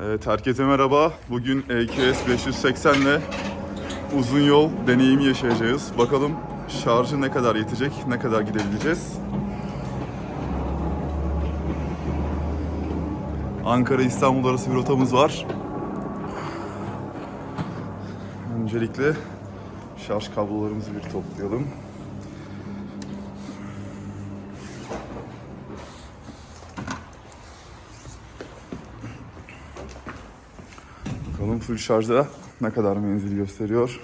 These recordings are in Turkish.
Evet herkese merhaba. Bugün EQS 580 ile uzun yol deneyimi yaşayacağız. Bakalım şarjı ne kadar yetecek, ne kadar gidebileceğiz. Ankara İstanbul arası bir rotamız var. Öncelikle şarj kablolarımızı bir toplayalım. Full şarjda ne kadar menzil gösteriyor.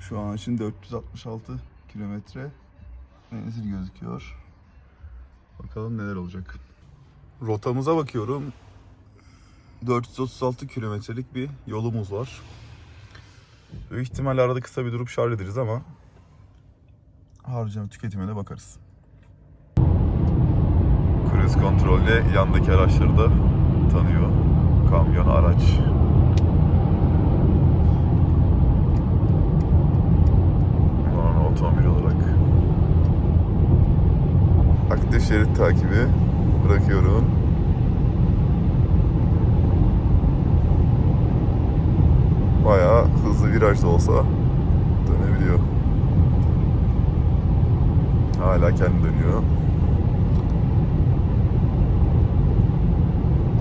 Şu an için 466 kilometre menzil gözüküyor. Bakalım neler olacak. Rotamıza bakıyorum. 436 kilometrelik bir yolumuz var. Büyük ihtimalle arada kısa bir durup şarj ederiz ama harcama tüketimine bakarız. Cruise kontrolle yandaki araçları da tanıyor. Kamyon, araç. Otomobil olarak. Aktif şerit takibi bırakıyorum. Bayağı hızlı virajda olsa dönebiliyor. Hala kendi dönüyor.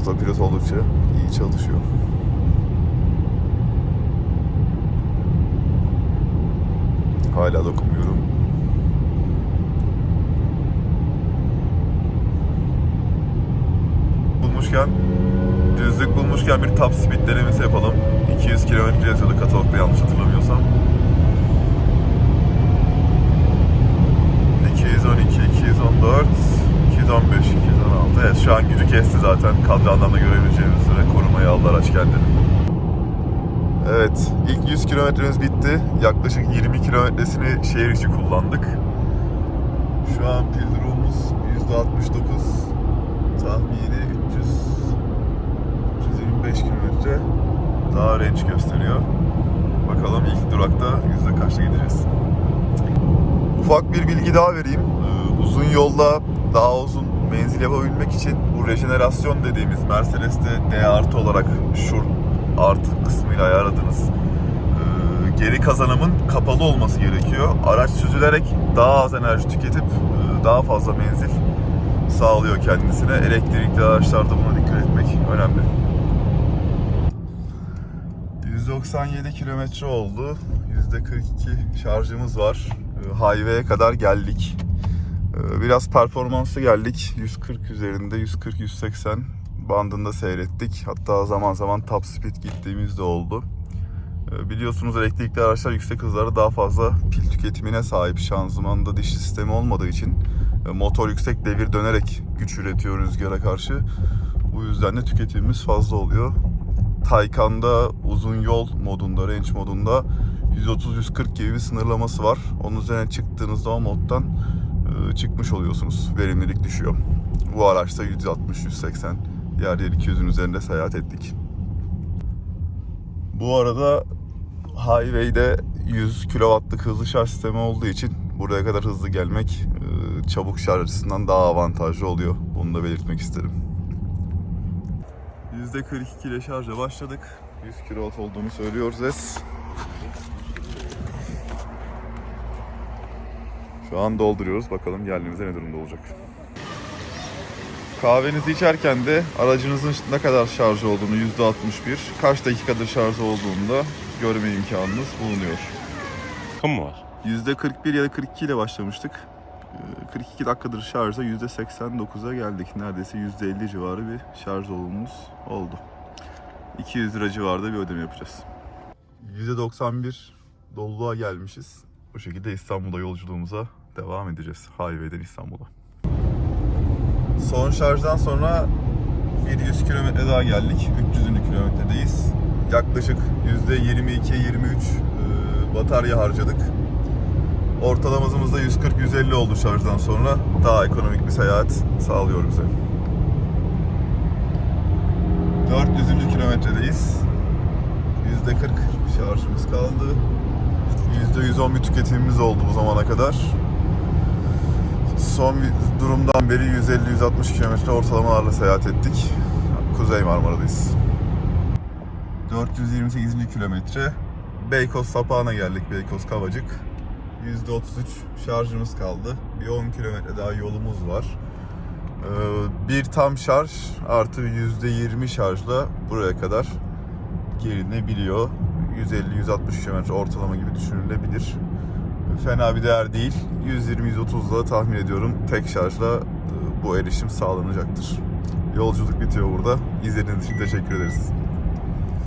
Otopilot oldukça iyi çalışıyor. Hala dokunmuyorum. Bulmuşken Düzlük bulmuşken bir top speed denemesi yapalım. 200 km yazıyordu katalogda yanlış hatırlamıyorsam. 212, 214, 215, 216. Evet şu an gücü kesti zaten. Kadrandan da görebileceğiniz üzere korumayı aldı araç kendini. Evet, ilk 100 kilometremiz bitti. Yaklaşık 20 kilometresini şehir içi kullandık. Şu an pil durumumuz %69. Tahmini 300 325 kilometre daha range gösteriyor. Bakalım ilk durakta yüzde kaçta gideceğiz. Ufak bir bilgi daha vereyim. Ee, uzun yolda daha uzun menzil yapabilmek için bu rejenerasyon dediğimiz Mercedes'te D artı olarak şu artı kısmıyla ayarladığınız e, geri kazanımın kapalı olması gerekiyor. Araç süzülerek daha az enerji tüketip e, daha fazla menzil sağlıyor kendisine. Elektrikli araçlarda buna dikkat etmek önemli. 197 kilometre oldu. %42 şarjımız var. Ee, Highway'e kadar geldik. Ee, Biraz performanslı geldik. 140 üzerinde 140-180 bandında seyrettik. Hatta zaman zaman top speed gittiğimiz de oldu. Ee, Biliyorsunuz elektrikli araçlar yüksek hızlarda daha fazla pil tüketimine sahip. Şanzımanda dişli sistemi olmadığı için e, motor yüksek devir dönerek güç üretiyor rüzgara karşı. Bu yüzden de tüketimimiz fazla oluyor. Taycan'da uzun yol modunda, range modunda 130-140 gibi bir sınırlaması var. Onun üzerine çıktığınızda o moddan e, çıkmış oluyorsunuz. Verimlilik düşüyor. Bu araçta 160-180, yer yer 200'ün üzerinde seyahat ettik. Bu arada highway'de 100 kW'lık hızlı şarj sistemi olduğu için buraya kadar hızlı gelmek e, çabuk şarj açısından daha avantajlı oluyor. Bunu da belirtmek isterim. %42 ile şarja başladık. 100 kW olduğunu söylüyor ZES. Şu an dolduruyoruz. Bakalım geldiğimizde ne durumda olacak. Kahvenizi içerken de aracınızın ne kadar şarj olduğunu %61, kaç dakikadır şarj olduğunu da görme imkanınız bulunuyor. Bakım mı var? %41 ya da 42 ile başlamıştık. Ee, 42 dakikadır şarjda %89'a geldik. Neredeyse %50 civarı bir şarj dolumumuz oldu. 200 lira civarında bir ödeme yapacağız. %91 doluluğa gelmişiz. Bu şekilde İstanbul'a yolculuğumuza devam edeceğiz. Highway'den İstanbul'a. Son şarjdan sonra bir 100 kilometre daha geldik. 300. kilometredeyiz. Yaklaşık %22-23 e, batarya harcadık. Ortalamamız da 140-150 oldu şarjdan sonra. Daha ekonomik bir seyahat sağlıyor bize. 400. kilometredeyiz. %40 şarjımız kaldı. %110 bir tüketimimiz oldu bu zamana kadar. Son durumdan beri 150-160 kilometre ortalamalarla seyahat ettik. Kuzey Marmara'dayız. 428. kilometre. Beykoz sapağına geldik. Beykoz Kavacık. %33 şarjımız kaldı. Bir 10 kilometre daha yolumuz var. Ee, Bir tam şarj artı %20 şarjla buraya kadar gelinebiliyor. 150-160 km ortalama gibi düşünülebilir. Fena bir değer değil. 120-130'da tahmin ediyorum tek şarjla e, bu erişim sağlanacaktır. Yolculuk bitiyor burada. İzlediğiniz için teşekkür ederiz.